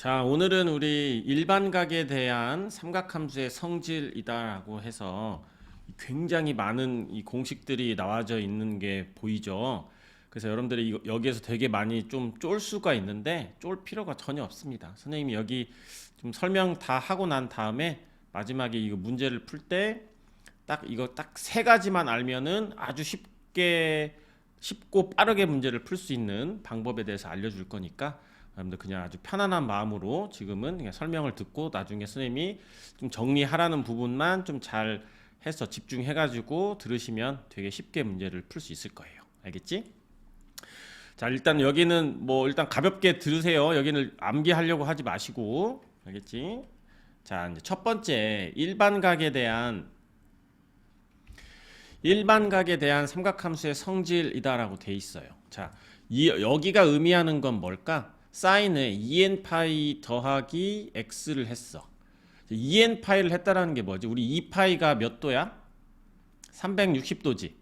자, 오늘은 우리 일반각에 대한 삼각함수의 성질이다라고 해서 굉장히 많은 이 공식들이 나와져 있는 게 보이죠. 그래서 여러분들이 이거- 여기에서 되게 많이 좀 쫄 수가 있는데 쫄 필요가 전혀 없습니다. 선생님이 여기 좀 설명 다 하고 난 다음에 마지막에 이거 문제를 풀 때 딱 이거 딱 세 가지만 알면은 아주 쉽게 쉽고 빠르게 문제를 풀 수 있는 방법에 대해서 알려줄 거니까 여러분들 그냥 아주 편안한 마음으로 지금은 그냥 설명을 듣고 나중에 선생님이 좀 정리하라는 부분만 좀 잘 해서 집중해가지고 들으시면 되게 쉽게 문제를 풀 수 있을 거예요. 알겠지? 자 일단 여기는 뭐 일단 가볍게 들으세요. 여기는 암기하려고 하지 마시고 알겠지? 자 이제 첫 번째 일반각에 대한 일반각에 대한 삼각함수의 성질이다라고 돼 있어요. 자, 이 여기가 의미하는 건 뭘까? 사인에 2n 파이 더하기 x를 했어. 2n 파이를 했다라는 게 뭐지? 우리 2 파이가 몇 도야? 360도지.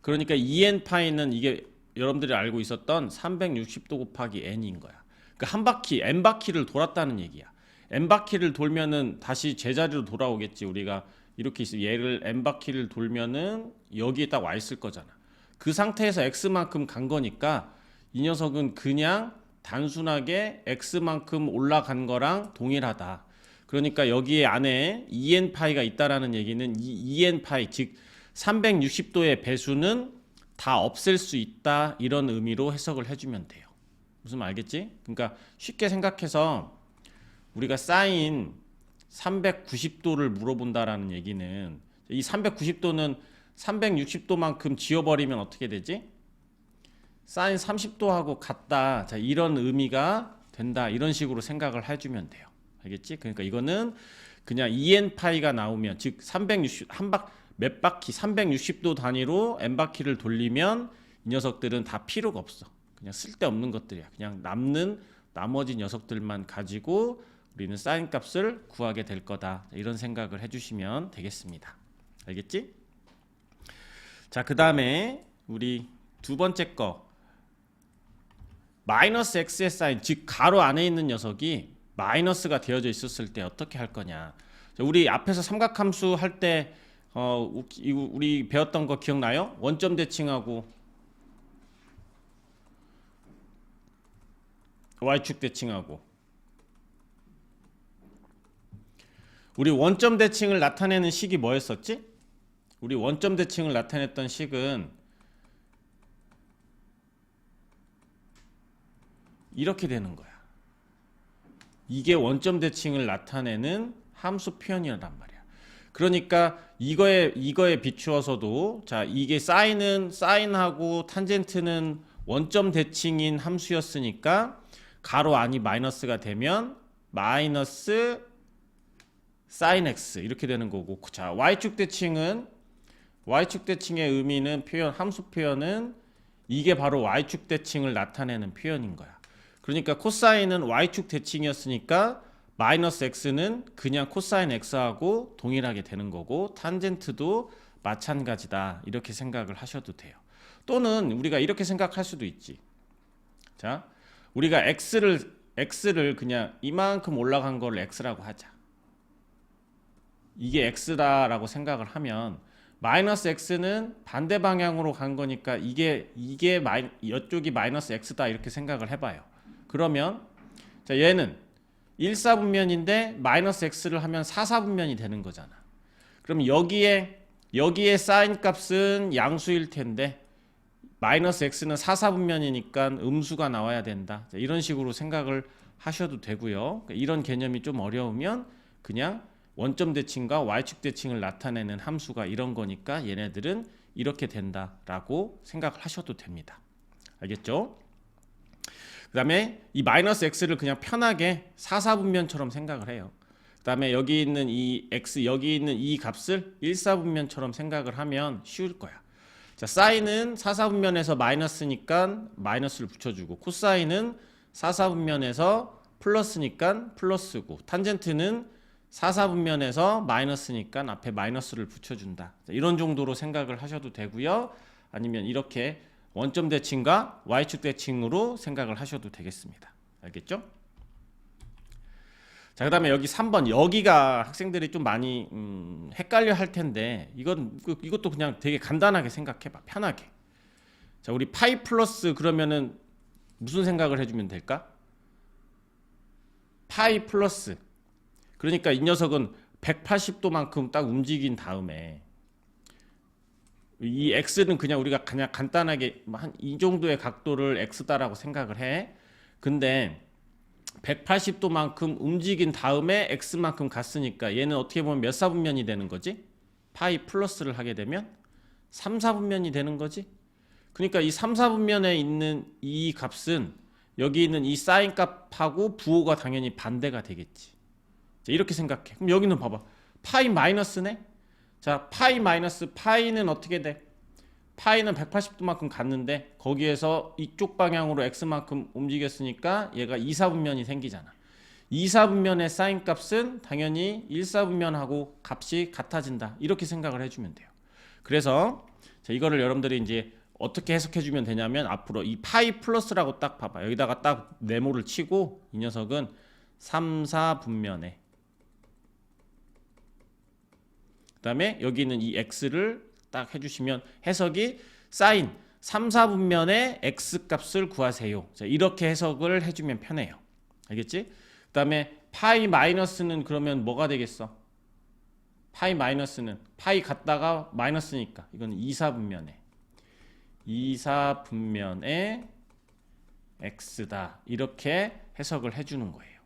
그러니까 2n 파이는 이게 여러분들이 알고 있었던 360도 곱하기 n인 거야. 그한 바퀴 n 바퀴를 돌았다는 얘기야. n 바퀴를 돌면은 다시 제자리로 돌아오겠지. 우리가 이렇게 있어. 얘를 n 바퀴를 돌면은 여기에 딱 와 있을 거잖아. 그 상태에서 x만큼 간 거니까 이 녀석은 그냥 단순하게 x만큼 올라간 거랑 동일하다. 그러니까 여기에 안에 2n 파이가 있다라는 얘기는 이 2n 파이 즉 360도의 배수는 다 없앨 수 있다 이런 의미로 해석을 해주면 돼요. 무슨 말 알겠지? 그러니까 쉽게 생각해서 우리가 사인 390도를 물어본다라는 얘기는 이 390도는 360도만큼 지워버리면 어떻게 되지? 사인 30도하고 같다. 자, 이런 의미가 된다. 이런 식으로 생각을 해주면 돼요. 알겠지? 그러니까 이거는 그냥 2n 파이가 나오면 즉 360 한 박 몇 바퀴 360도 단위로 n 바퀴를 돌리면 이 녀석들은 다 필요가 없어. 그냥 쓸데없는 것들이야. 그냥 남는 나머지 녀석들만 가지고 우리는 사인 값을 구하게 될 거다. 이런 생각을 해주시면 되겠습니다. 알겠지? 자, 그 다음에 우리 두 번째 거 마이너스 x의 사인, 즉 가로 안에 있는 녀석이 마이너스가 되어져 있었을 때 어떻게 할 거냐? 자, 우리 앞에서 삼각함수 할 때 어, 우리 배웠던 거 기억나요? 원점 대칭하고 y축 대칭하고 우리 원점 대칭을 나타내는 식이 뭐였었지? 우리 원점 대칭을 나타냈던 식은 이렇게 되는 거야. 이게 원점 대칭을 나타내는 함수 표현이란 말이야. 그러니까 이거에 이거에 비추어서도 자 이게 사인은 사인하고 탄젠트는 원점 대칭인 함수였으니까 가로 안이 마이너스가 되면 마이너스 사인 x 이렇게 되는 거고 자 y축 대칭은 y축 대칭의 의미는 표현 함수 표현은 이게 바로 y축 대칭을 나타내는 표현인 거야. 그러니까 코사인은 y축 대칭이었으니까 마이너스 x는 그냥 코사인 x하고 동일하게 되는 거고 탄젠트도 마찬가지다 이렇게 생각을 하셔도 돼요. 또는 우리가 이렇게 생각할 수도 있지. 자, 우리가 x를 x를 그냥 이만큼 올라간 걸 x라고 하자. 이게 x다라고 생각을 하면 마이너스 x는 반대 방향으로 간 거니까 이게 이게 마이 이쪽이 마이너스 x다 이렇게 생각을 해봐요. 그러면 자 얘는 1사분면인데 마이너스 x를 하면 4사분면이 되는 거잖아. 그럼 여기에 여기에 사인 값은 양수일 텐데 마이너스 x는 4사분면이니까 음수가 나와야 된다. 자, 이런 식으로 생각을 하셔도 되고요. 그러니까 이런 개념이 좀 어려우면 그냥 원점 대칭과 y축 대칭을 나타내는 함수가 이런 거니까 얘네들은 이렇게 된다라고 생각을 하셔도 됩니다. 알겠죠? 그 다음에 이 마이너스 x를 그냥 편하게 4사분면처럼 생각을 해요. 그 다음에 여기 있는 이 x 여기 있는 이 값을 1사분면처럼 생각을 하면 쉬울 거야. 자, 사인은 4사분면에서 마이너스니까 마이너스를 붙여주고 코사인은 4사분면에서 플러스니까 플러스고 탄젠트는 4사분면에서 마이너스니까 앞에 마이너스를 붙여준다. 자, 이런 정도로 생각을 하셔도 되고요. 아니면 이렇게 원점 대칭과 y축 대칭으로 생각을 하셔도 되겠습니다. 알겠죠? 자, 그 다음에 여기 3번 여기가 학생들이 좀 많이 음, 헷갈려 할 텐데 이건 그- 이것도 그냥 되게 간단하게 생각해 봐. 편하게. 자, 우리 파이 플러스 그러면은 무슨 생각을 해 주면 될까? 파이 플러스. 그러니까 이 녀석은 180도만큼 딱 움직인 다음에 이 x는 그냥 우리가 그냥 간단하게 한 이 정도의 각도를 x다라고 생각을 해. 근데 180도만큼 움직인 다음에 x만큼 갔으니까 얘는 어떻게 보면 몇 사분면이 되는 거지? 파이 플러스를 하게 되면 3, 4분면이 되는 거지? 그러니까 이 3, 4분면에 있는 이 값은 여기 있는 이 사인 값하고 부호가 당연히 반대가 되겠지. 자, 이렇게 생각해. 그럼 여기는 봐봐. 파이 마이너스네? 자, 파이 마이너스 파이는 어떻게 돼? 파이는 180도만큼 갔는데 거기에서 이쪽 방향으로 x만큼 움직였으니까 얘가 2, 4분면이 생기잖아. 2, 4분면의 사인 값은 당연히 1, 4분면하고 값이 같아진다. 이렇게 생각을 해주면 돼요. 그래서 자, 이거를 여러분들이 이제 어떻게 해석해 주면 되냐면 앞으로 이 파이 플러스라고 딱 봐봐. 여기다가 딱 네모를 치고 이 녀석은 3, 4분면에 그다음에 여기 있는 이 x를 딱 해주시면 해석이 사인 3, 4분면의 x 값을 구하세요. 자, 이렇게 해석을 해주면 편해요. 알겠지? 그 다음에 파이 마이너스는 그러면 뭐가 되겠어? 파이 마이너스는 파이 갔다가 마이너스니까 이건 2, 4분면에 2, 4분면의 x다. 이렇게 해석을 해주는 거예요.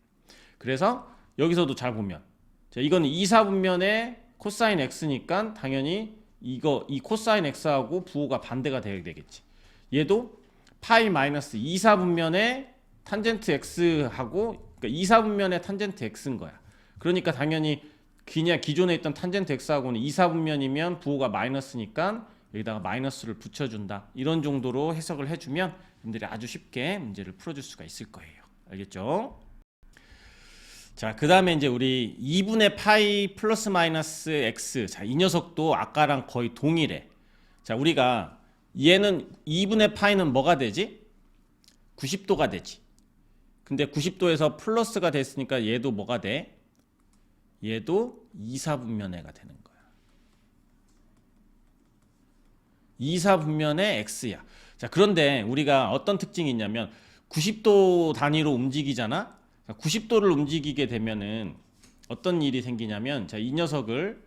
그래서 여기서도 잘 보면 자, 이건 2, 4분면의 코사인 x니까 당연히 이거 이 코사인 x하고 부호가 반대가 되어야 되겠지. 얘도 파이 마이너스 2, 4분면의 탄젠트 x하고 그러니까 2, 4분면의 탄젠트 x인 거야. 그러니까 당연히 그냥 기존에 있던 탄젠트 x하고는 2, 4분면이면 부호가 마이너스니까 여기다가 마이너스를 붙여준다. 이런 정도로 해석을 해주면 여러분들이 아주 쉽게 문제를 풀어줄 수가 있을 거예요. 알겠죠? 자, 그 다음에 이제 우리 2분의 파이 플러스 마이너스 x. 자, 이 녀석도 아까랑 거의 동일해. 자, 우리가 얘는 2분의 파이는 뭐가 되지? 90도가 되지. 근데 90도에서 플러스가 됐으니까 얘도 뭐가 돼? 얘도 2, 4분면회가 되는 거야. 2, 4분면의 x야. 자, 그런데 우리가 어떤 특징이 있냐면 90도 단위로 움직이잖아? 90도를 움직이게 되면은 어떤 일이 생기냐면 자, 이 녀석을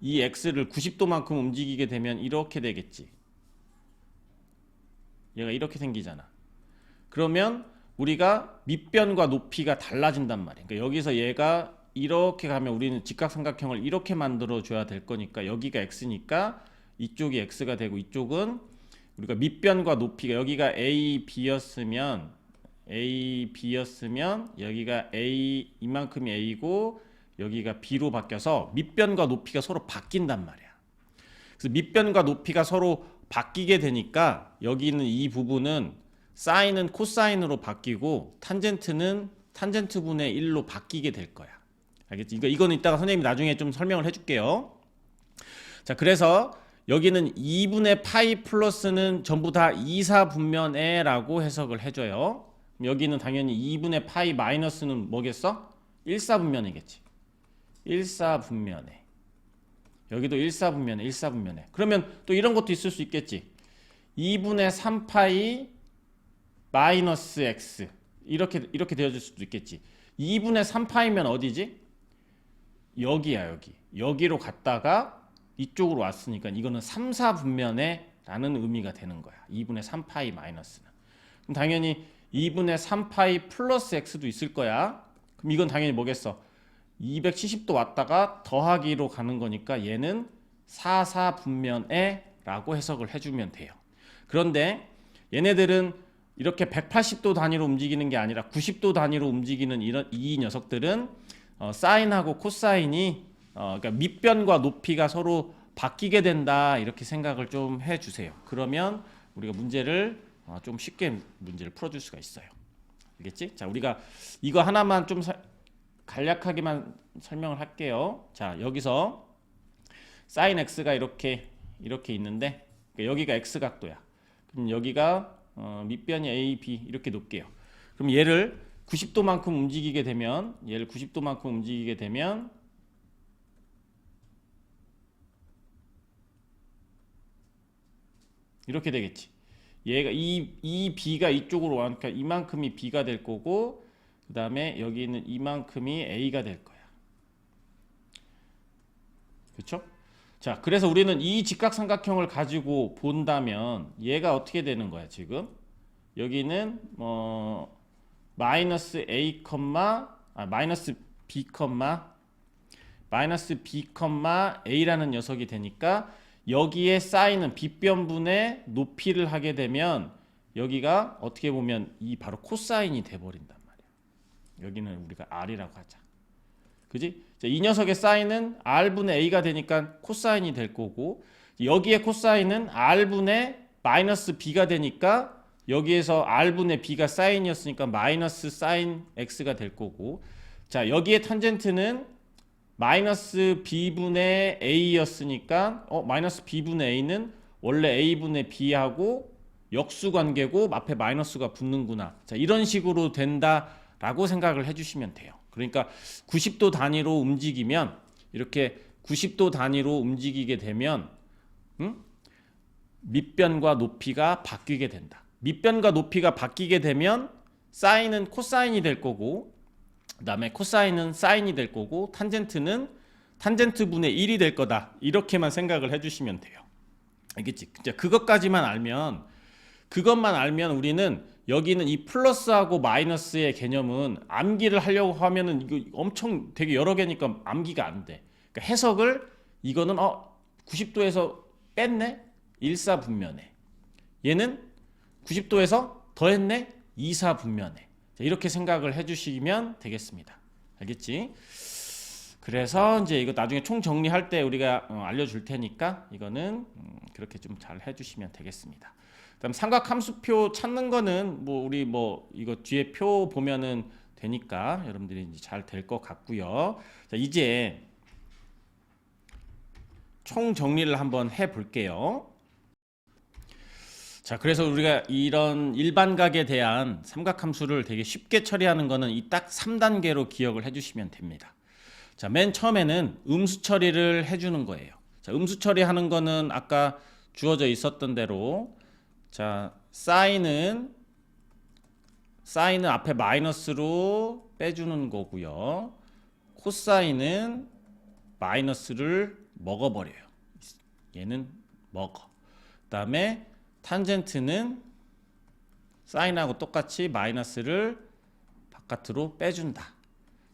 이 x를 90도만큼 움직이게 되면 이렇게 되겠지. 얘가 이렇게 생기잖아. 그러면 우리가 밑변과 높이가 달라진단 말이야. 그러니까 여기서 얘가 이렇게 가면 우리는 직각삼각형을 이렇게 만들어 줘야 될 거니까 여기가 x니까 이쪽이 x가 되고 이쪽은 우리가 밑변과 높이가 여기가 a, b였으면 a, b였으면 여기가 a 이만큼이 a고 여기가 b로 바뀌어서 밑변과 높이가 서로 바뀐단 말이야. 그래서 밑변과 높이가 서로 바뀌게 되니까 여기 있는 이 부분은 사인은 코사인으로 바뀌고 탄젠트는 탄젠트 분의 1로 바뀌게 될 거야. 알겠지? 이거 이거는 이따가 선생님이 나중에 좀 설명을 해줄게요. 자, 그래서 여기는 2분의 파이 플러스는 전부 다 2, 4분면에라고 해석을 해줘요. 여기는 당연히 2분의 파이 마이너스는 뭐겠어? 1, 4분면이겠지. 1, 4분면에. 여기도 1, 4분면에, 1, 4분면에. 그러면 또 이런 것도 있을 수 있겠지. 2분의 3파이 마이너스 x. 이렇게, 이렇게 되어질 수도 있겠지. 2분의 3파이면 어디지? 여기야, 여기. 여기로 갔다가 이쪽으로 왔으니까 이거는 3, 4분면에 라는 의미가 되는 거야. 2분의 3파이 마이너스는. 당연히 2분의 3파이 플러스 x도 있을 거야. 그럼 이건 당연히 뭐겠어? 270도 왔다가 더하기로 가는 거니까 얘는 4, 4분면에 라고 해석을 해주면 돼요. 그런데 얘네들은 이렇게 180도 단위로 움직이는 게 아니라 90도 단위로 움직이는 이런 이 녀석들은 어, 사인하고 코사인이 어, 그러니까 밑변과 높이가 서로 바뀌게 된다 이렇게 생각을 좀 해주세요. 그러면 우리가 문제를 어, 좀 쉽게 문제를 풀어줄 수가 있어요. 알겠지? 자, 우리가 이거 하나만 좀 사- 간략하게만 설명을 할게요. 자, 여기서 사인 x가 이렇게 이렇게 있는데 그러니까 여기가 x 각도야. 그럼 여기가 어, 밑변이 a, b 이렇게 놓을게요. 그럼 얘를 90도만큼 움직이게 되면 얘를 90도만큼 움직이게 되면 이렇게 되겠지. 얘가 이, 이 b가 이쪽으로 와니까 이만큼이 b가 될 거고 그 다음에 여기 있는 이만큼이 a가 될 거야. 그렇죠? 자, 그래서 우리는 이 직각삼각형을 가지고 본다면 얘가 어떻게 되는 거야 지금? 여기는 뭐 마이너스 a 아 마이너스 b 마이너스 b a라는 녀석이 되니까 여기에 쌓이는 빗변분의 높이를 하게 되면 여기가 어떻게 보면 이 바로 코사인이 돼 버린단 말이야. 여기는 우리가 r이라고 하자. 그지? 자, 이 녀석의 사인은 r분의 a가 되니까 코사인이 될 거고 여기에 코사인은 r분의 마이너스 b가 되니까 여기에서 r분의 b가 사인이었으니까 마이너스 사인 x가 될 거고 자 여기에 탄젠트는 마이너스 b분의 a였으니까 어 마이너스 b분의 a는 원래 a분의 b하고 역수 관계고 앞에 마이너스가 붙는구나. 자 이런 식으로 된다라고 생각을 해 주시면 돼요. 그러니까 90도 단위로 움직이면 이렇게 90도 단위로 움직이게 되면 음? 밑변과 높이가 바뀌게 된다. 밑변과 높이가 바뀌게 되면 사인은 코사인이 될 거고 그 다음에 코사인은 사인이 될 거고 탄젠트는 탄젠트 분의 1이 될 거다. 이렇게만 생각을 해 주시면 돼요. 알겠지? 이제 그것까지만 알면 그것만 알면 우리는 여기는 이 플러스하고 마이너스의 개념은 암기를 하려고 하면은 이거 엄청 되게 여러 개니까 암기가 안 돼. 그러니까 해석을 이거는 어 90도에서 뺐네? 일사분면에. 얘는 90도에서 더했네? 이사분면에. 이렇게 생각을 해주시면 되겠습니다. 알겠지? 그래서 이제 이거 나중에 총 정리할 때 우리가 어, 알려줄 테니까 이거는 음, 그렇게 좀 잘 해주시면 되겠습니다. 그다음 삼각함수표 찾는 거는 뭐 우리 뭐 이거 뒤에 표 보면은 되니까 여러분들이 이제 잘 될 것 같고요. 자 이제 총 정리를 한번 해 볼게요. 자, 그래서 우리가 이런 일반각에 대한 삼각함수를 되게 쉽게 처리하는 거는 이 딱 3단계로 기억을 해주시면 됩니다. 자, 맨 처음에는 음수 처리를 해주는 거예요. 자, 음수 처리하는 거는 아까 주어져 있었던 대로 자, 사인은 사인은 앞에 마이너스로 빼주는 거고요. 코사인은 마이너스를 먹어버려요. 얘는 먹어. 그 다음에 탄젠트는 사인하고 똑같이 마이너스를 바깥으로 빼준다.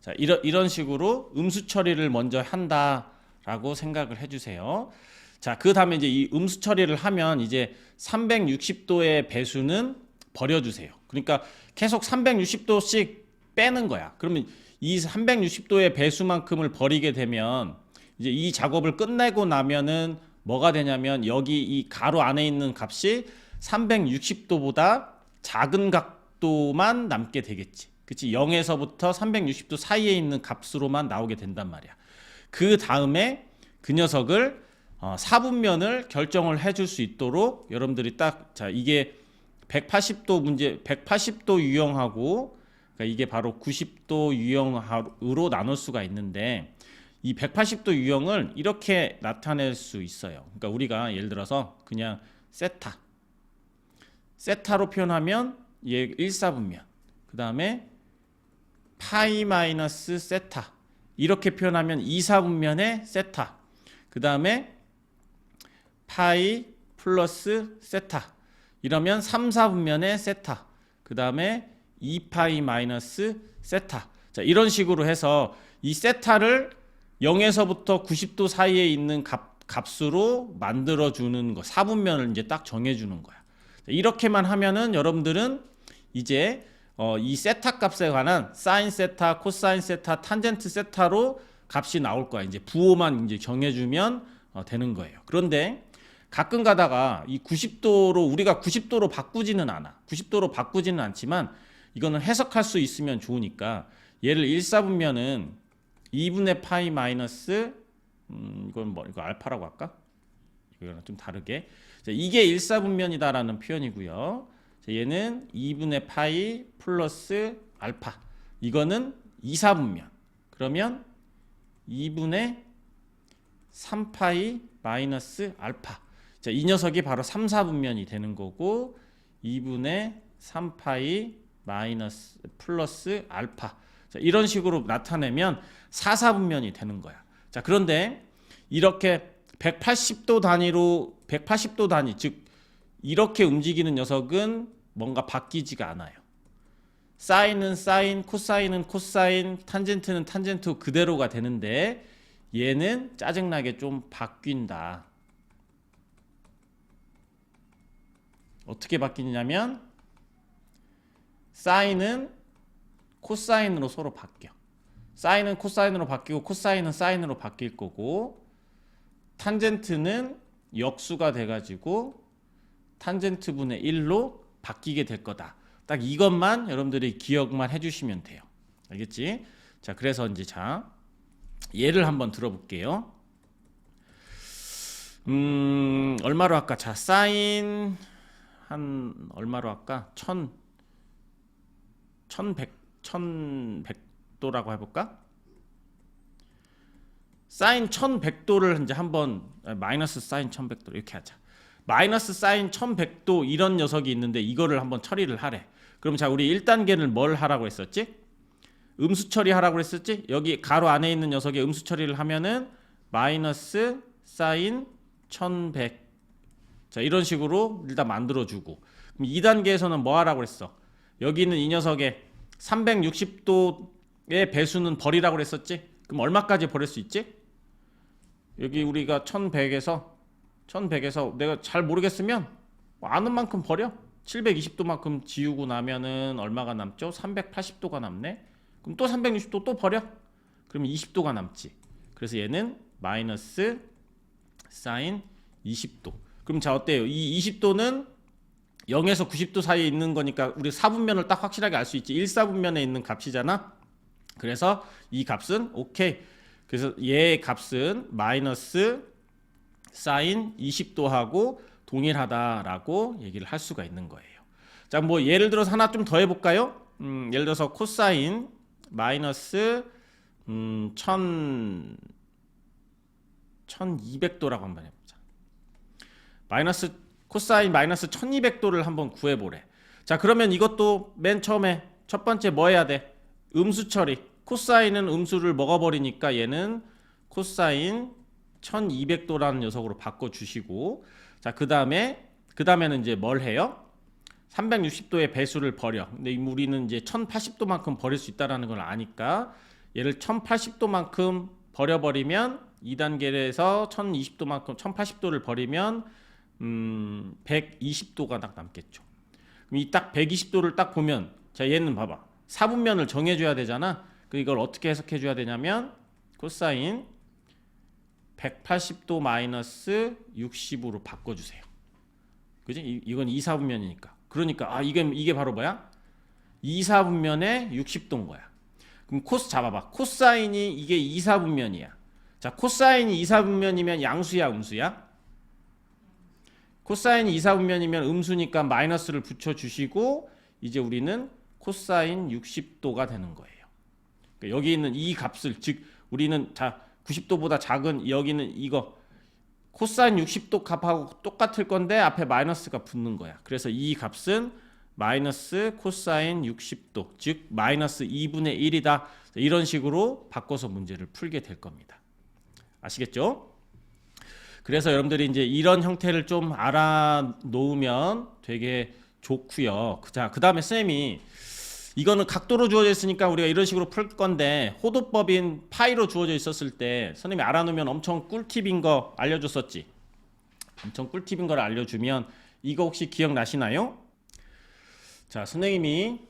자, 이런, 이런 식으로 음수 처리를 먼저 한다라고 생각을 해주세요. 자, 그 다음에 이제 이 음수 처리를 하면 이제 360도의 배수는 버려주세요. 그러니까 계속 360도씩 빼는 거야. 그러면 이 360도의 배수만큼을 버리게 되면 이제 이 작업을 끝내고 나면은 뭐가 되냐면 여기 이 가로 안에 있는 값이 360도보다 작은 각도만 남게 되겠지. 그치? 0에서부터 360도 사이에 있는 값으로만 나오게 된단 말이야. 그 다음에 그 녀석을 어, 사분면을 결정을 해줄 수 있도록 여러분들이 딱, 자, 이게 180도 문제, 180도 유형하고, 그러니까 이게 바로 90도 유형으로 나눌 수가 있는데, 이 180도 유형을 이렇게 나타낼 수 있어요. 그러니까 우리가 예를 들어서 그냥 세타. 세타로 표현하면 얘 1사분면. 그 다음에 파이 마이너스 세타. 이렇게 표현하면 2사분면의 세타. 그 다음에 파이 플러스 세타. 이러면 3사분면의 세타. 그 다음에 2파이 마이너스 세타. 자 이런 식으로 해서 이 세타를 0에서부터 90도 사이에 있는 값, 값으로 만들어 주는 거. 사분면을 이제 딱 정해 주는 거야. 이렇게만 하면은 여러분들은 이제 어, 이 세타 값에 관한 사인 세타, 코사인 세타, 탄젠트 세타로 값이 나올 거야. 이제 부호만 이제 정해 주면 어, 되는 거예요. 그런데 가끔 가다가 이 90도로 우리가 90도로 바꾸지는 않아. 90도로 바꾸지는 않지만 이거는 해석할 수 있으면 좋으니까 얘를 1사분면은 2분의 파이 마이너스 음, 이건 뭐 이거 알파라고 할까? 이거랑 좀 다르게 자, 이게 일사분면이다라는 표현이고요. 자, 얘는 2분의 파이 플러스 알파. 이거는 2, 4분면. 그러면 2분의 3파이 마이너스 알파. 자, 이 녀석이 바로 3, 4분면이 되는 거고 2분의 3파이 마이너스 플러스 알파. 자, 이런 식으로 나타내면 4, 4분면이 되는 거야. 자, 그런데 이렇게 180도 단위로 180도 단위 즉 이렇게 움직이는 녀석은 뭔가 바뀌지가 않아요. 사인은 사인, 코사인은 코사인, 탄젠트는 탄젠트 그대로가 되는데 얘는 짜증나게 좀 바뀐다. 어떻게 바뀌냐면 사인은 코사인으로 서로 바뀌어. 사인은 코사인으로 바뀌고 코사인은 사인으로 바뀔 거고 탄젠트는 역수가 돼가지고 탄젠트 분의 1로 바뀌게 될 거다. 딱 이것만 여러분들이 기억만 해주시면 돼요. 알겠지? 자, 그래서 이제 자 예를 한번 들어볼게요. 음, 얼마로 할까? 자, 사인 한 얼마로 할까? 천, 천백, 천백도라고 해볼까? 사인 1100도를 이제 한번 아, 마이너스 사인 1100도 이렇게 하자. 마이너스 사인 1100도 이런 녀석이 있는데 이거를 한번 처리를 하래. 그럼 자 우리 1단계를 뭘 하라고 했었지? 음수 처리하라고 했었지? 여기 가로 안에 있는 녀석의 음수 처리를 하면은 마이너스 사인 1100. 자 이런 식으로 일단 만들어주고 그럼 2단계에서는 뭐 하라고 했어? 여기 있는 이 녀석의 360도의 배수는 버리라고 그랬었지? 그럼 얼마까지 버릴 수 있지? 여기 우리가 1100에서 1100에서 내가 잘 모르겠으면 뭐 아는 만큼 버려 720도만큼 지우고 나면은 얼마가 남죠? 380도가 남네 그럼 또 360도 또 버려 그러면 20도가 남지 그래서 얘는 마이너스 사인 20도 그럼 자 어때요? 이 20도는 0에서 90도 사이에 있는 거니까 우리 4분면을 딱 확실하게 알 수 있지 1, 4분면에 있는 값이잖아 그래서 이 값은 오케이 그래서 얘의 값은 마이너스 사인 20도하고 동일하다라고 얘기를 할 수가 있는 거예요. 자, 뭐 예를 들어서 하나 좀 더 해볼까요? 음, 예를 들어서 코사인 마이너스 음, 1000 1200도라고 한번 해보자. 마이너스 코사인 마이너스 1200도를 한번 구해보래. 자, 그러면 이것도 맨 처음에 첫 번째 뭐 해야 돼? 음수 처리. 코사인은 음수를 먹어버리니까 얘는 코사인 1200도라는 녀석으로 바꿔주시고 자 그 다음에 그 다음에는 이제 뭘 해요? 360도의 배수를 버려. 근데 우리는 이제 1080도만큼 버릴 수 있다라는 걸 아니까 얘를 1080도만큼 버려버리면 2단계에서 1020도만큼 1080도를 버리면 음 120도가 딱 남겠죠. 그럼 이 딱 120도를 딱 보면 자 얘는 봐봐 4분면을 정해줘야 되잖아. 그 이걸 어떻게 해석해 줘야 되냐면 코사인 180도 마이너스 60으로 바꿔주세요. 그지? 이, 이건 2, 4분면이니까. 그러니까 아 이게 이게 바로 뭐야? 2, 4분면에 60도인 거야. 그럼 코스 잡아봐. 코사인이 이게 2, 4분면이야. 자 코사인이 2, 4분면이면 양수야 음수야? 코사인이 2, 4분면이면 음수니까 마이너스를 붙여주시고 이제 우리는 코사인 60도가 되는 거예요. 그러니까 여기 있는 이 값을 즉 우리는 자 90도보다 작은 여기는 이거 코사인 60도 값하고 똑같을 건데 앞에 마이너스가 붙는 거야. 그래서 이 값은 마이너스 코사인 60도 즉 마이너스 2분의 1이다. 이런 식으로 바꿔서 문제를 풀게 될 겁니다. 아시겠죠? 그래서 여러분들이 이제 이런 형태를 좀 알아 놓으면 되게 좋고요. 자, 그다음에 쌤이 이거는 각도로 주어져 있으니까 우리가 이런 식으로 풀 건데 호도법인 파이로 주어져 있었을 때 선생님이 알아놓으면 엄청 꿀팁인 거 알려줬었지. 엄청 꿀팁인 걸 알려주면 이거 혹시 기억나시나요? 자, 선생님이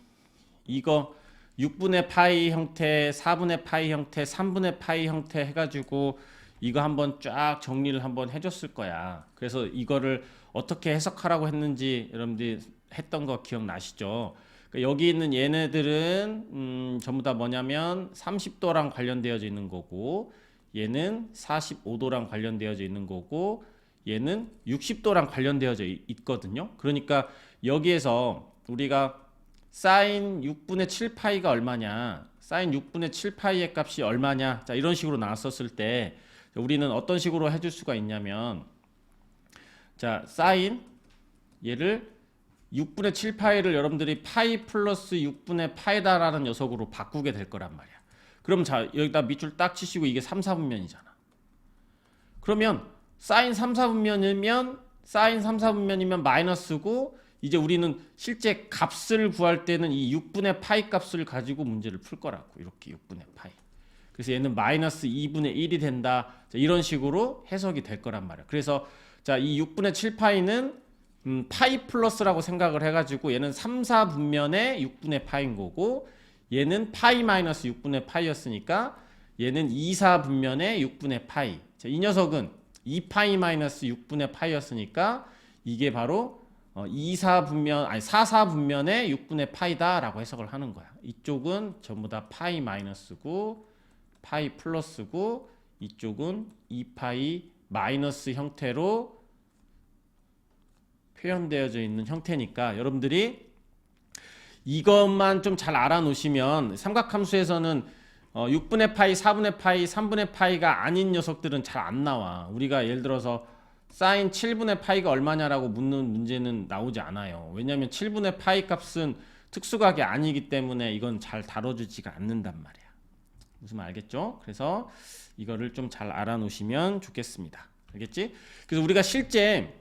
이거 6분의 파이 형태, 4분의 파이 형태, 3분의 파이 형태 해가지고 이거 한번 쫙 정리를 한번 해줬을 거야. 그래서 이거를 어떻게 해석하라고 했는지 여러분들이 했던 거 기억나시죠? 그러니까 여기 있는 얘네들은 음, 전부 다 뭐냐면 30도랑 관련되어져 있는 거고 얘는 45도랑 관련되어져 있는 거고 얘는 60도랑 관련되어져 있, 있거든요. 그러니까 여기에서 우리가 사인 6분의 7파이가 얼마냐? 사인 6분의 7파이의 값이 얼마냐? 자, 이런 식으로 나왔었을 때 우리는 어떤 식으로 해줄 수가 있냐면 자, 사인 얘를 6분의 7파이를 여러분들이 파이 플러스 6분의 파이다라는 녀석으로 바꾸게 될 거란 말이야. 그럼 자, 여기다 밑줄 딱 치시고 이게 3, 4분면이잖아. 그러면 사인 3, 4분면이면 사인 3, 4분면이면 마이너스고 이제 우리는 실제 값을 구할 때는 이 6분의 파이 값을 가지고 문제를 풀 거라고 이렇게 6분의 파이. 그래서 얘는 마이너스 2분의 1이 된다. 자, 이런 식으로 해석이 될 거란 말이야. 그래서 자, 이 6분의 7파이는 음, 파이 플러스라고 생각을 해가지고 얘는 3, 4분면의 6분의 파인 거고 얘는 파이 마이너스 6분의 파이였으니까 얘는 2, 4분면의 6분의 파이. 자, 이 녀석은 2파이 마이너스 6분의 파이였으니까 이게 바로 어, 2, 4분면 아니 4, 4분면의 6분의 파이다라고 해석을 하는 거야. 이쪽은 전부 다 파이 마이너스고 파이 플러스고 이쪽은 2파이 마이너스 형태로 표현되어져 있는 형태니까 여러분들이 이것만 좀 잘 알아놓으시면 삼각함수에서는 어, 6분의 파이, 4분의 파이, 3분의 파이가 아닌 녀석들은 잘 안 나와. 우리가 예를 들어서 사인 7분의 파이가 얼마냐라고 묻는 문제는 나오지 않아요. 왜냐하면 7분의 파이 값은 특수각이 아니기 때문에 이건 잘 다뤄주지가 않는단 말이야. 무슨 말 알겠죠? 그래서 이거를 좀 잘 알아놓으시면 좋겠습니다. 알겠지? 그래서 우리가 실제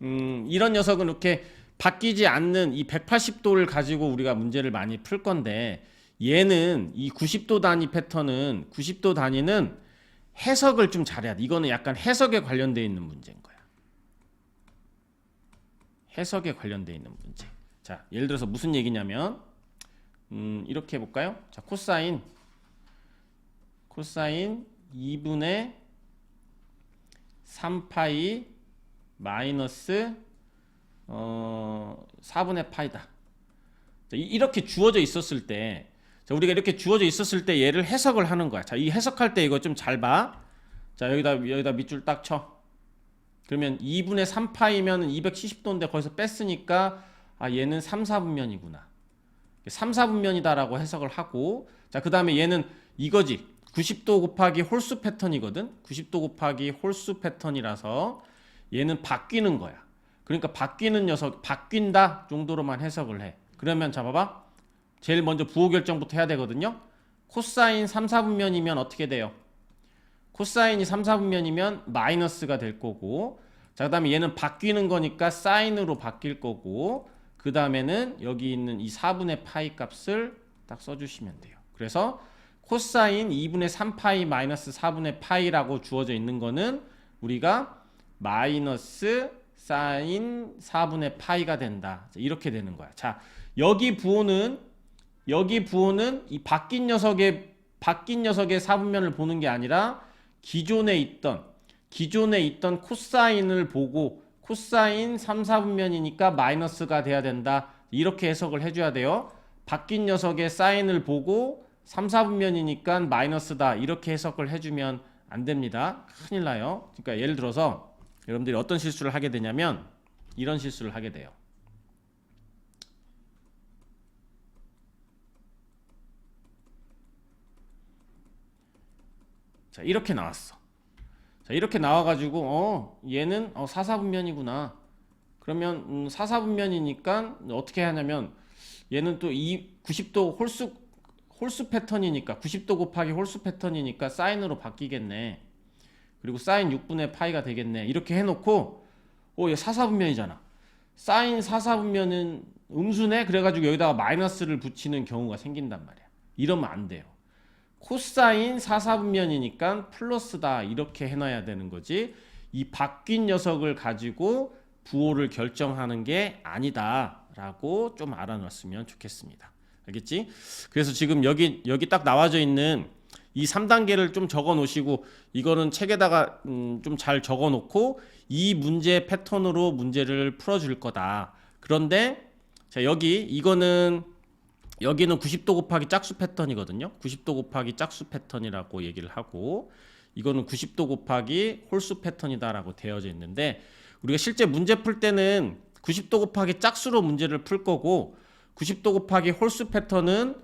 음, 이런 녀석은 이렇게 바뀌지 않는 이 180도를 가지고 우리가 문제를 많이 풀 건데 얘는 이 90도 단위 패턴은 90도 단위는 해석을 좀 잘해야 돼. 이거는 약간 해석에 관련되어 있는 문제인 거야. 해석에 관련되어 있는 문제. 자, 예를 들어서 무슨 얘기냐면 음, 이렇게 해 볼까요? 자, 코사인 코사인 2분의 3파이 마이너스 어 4분의 파이다. 이렇게 주어져 있었을 때 자, 우리가 이렇게 주어져 있었을 때 얘를 해석을 하는 거야. 자, 이 해석할 때 이거 좀 잘 봐. 자, 여기다 여기다 밑줄 딱 쳐. 그러면 2분의 3파이면 270도인데 거기서 뺐으니까 아, 얘는 3, 4분면이구나. 3, 4분면이다라고 해석을 하고 자, 그다음에 얘는 이거지. 90도 곱하기 홀수 패턴이거든. 90도 곱하기 홀수 패턴이라서 얘는 바뀌는 거야. 그러니까 바뀌는 녀석, 바뀐다 정도로만 해석을 해. 그러면 잡아봐. 제일 먼저 부호 결정부터 해야 되거든요. 코사인 3, 4분면이면 어떻게 돼요? 코사인이 3, 4분면이면 마이너스가 될 거고 자 그 다음에 얘는 바뀌는 거니까 사인으로 바뀔 거고 그 다음에는 여기 있는 이 4분의 파이 값을 딱 써주시면 돼요. 그래서 코사인 2분의 3파이 마이너스 4분의 파이라고 주어져 있는 거는 우리가 마이너스 사인 4분의 파이가 된다. 자, 이렇게 되는 거야. 자, 여기 부호는 여기 부호는 이 바뀐 녀석의 바뀐 녀석의 4분면을 보는 게 아니라 기존에 있던 기존에 있던 코사인을 보고 코사인 3, 4분면이니까 마이너스가 돼야 된다. 이렇게 해석을 해줘야 돼요. 바뀐 녀석의 사인을 보고 3, 4분면이니까 마이너스다. 이렇게 해석을 해주면 안 됩니다. 큰일 나요. 그러니까 예를 들어서 여러분들이 어떤 실수를 하게 되냐면 이런 실수를 하게 돼요. 자 이렇게 나왔어. 자 이렇게 나와가지고 어 얘는 어, 사사분면이구나. 그러면 음, 사사분면이니까 어떻게 하냐면 얘는 또 이 90도 홀수 홀수 패턴이니까 90도 곱하기 홀수 패턴이니까 사인으로 바뀌겠네. 그리고 사인 6분의 파이가 되겠네. 이렇게 해놓고 어얘 사사분면이잖아. 사인 사사분면은 음수네. 그래가지고 여기다가 마이너스를 붙이는 경우가 생긴단 말이야. 이러면 안 돼요. 코사인 사사분면이니까 플러스다 이렇게 해놔야 되는 거지 이 바뀐 녀석을 가지고 부호를 결정하는 게 아니다 라고 좀 알아놨으면 좋겠습니다 알겠지? 그래서 지금 여기 여기 딱 나와져 있는 이 3단계를 좀 적어 놓으시고 이거는 책에다가 음, 좀잘 적어 놓고 이 문제 패턴으로 문제를 풀어 줄 거다 그런데 자 여기 이거는 여기는 90도 곱하기 짝수 패턴이거든요. 90도 곱하기 짝수 패턴이라고 얘기를 하고 이거는 90도 곱하기 홀수 패턴이다라고 되어져 있는데 우리가 실제 문제 풀 때는 90도 곱하기 짝수로 문제를 풀 거고 90도 곱하기 홀수 패턴은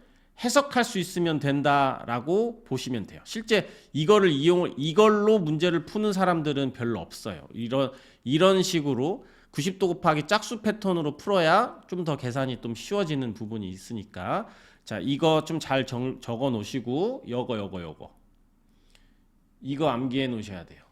해석할 수 있으면 된다라고 보시면 돼요. 실제 이거를 이용 이걸로 문제를 푸는 사람들은 별로 없어요. 이런 이런 식으로 90도 곱하기 짝수 패턴으로 풀어야 좀 더 계산이 좀 쉬워지는 부분이 있으니까 자 이거 좀 잘 적어 놓으시고 요거 요거 요거 이거 암기해 놓으셔야 돼요.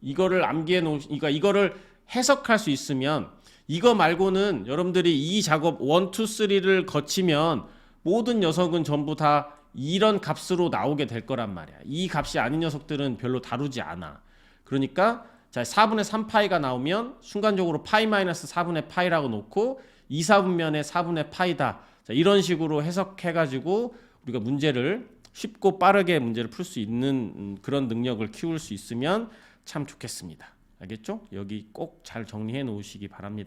이거를 암기해 놓으 그러니까 이거를 해석할 수 있으면 이거 말고는 여러분들이 이 작업 1, 2, 3를 거치면 모든 녀석은 전부 다 이런 값으로 나오게 될 거란 말이야. 이 값이 아닌 녀석들은 별로 다루지 않아. 그러니까 자 4분의 3파이가 나오면 순간적으로 파이 마이너스 4분의 파이라고 놓고 2, 4분면에 4분의 파이다. 자, 이런 식으로 해석해가지고 우리가 문제를 쉽고 빠르게 문제를 풀 수 있는 음, 그런 능력을 키울 수 있으면 참 좋겠습니다. 알겠죠? 여기 꼭 잘 정리해 놓으시기 바랍니다.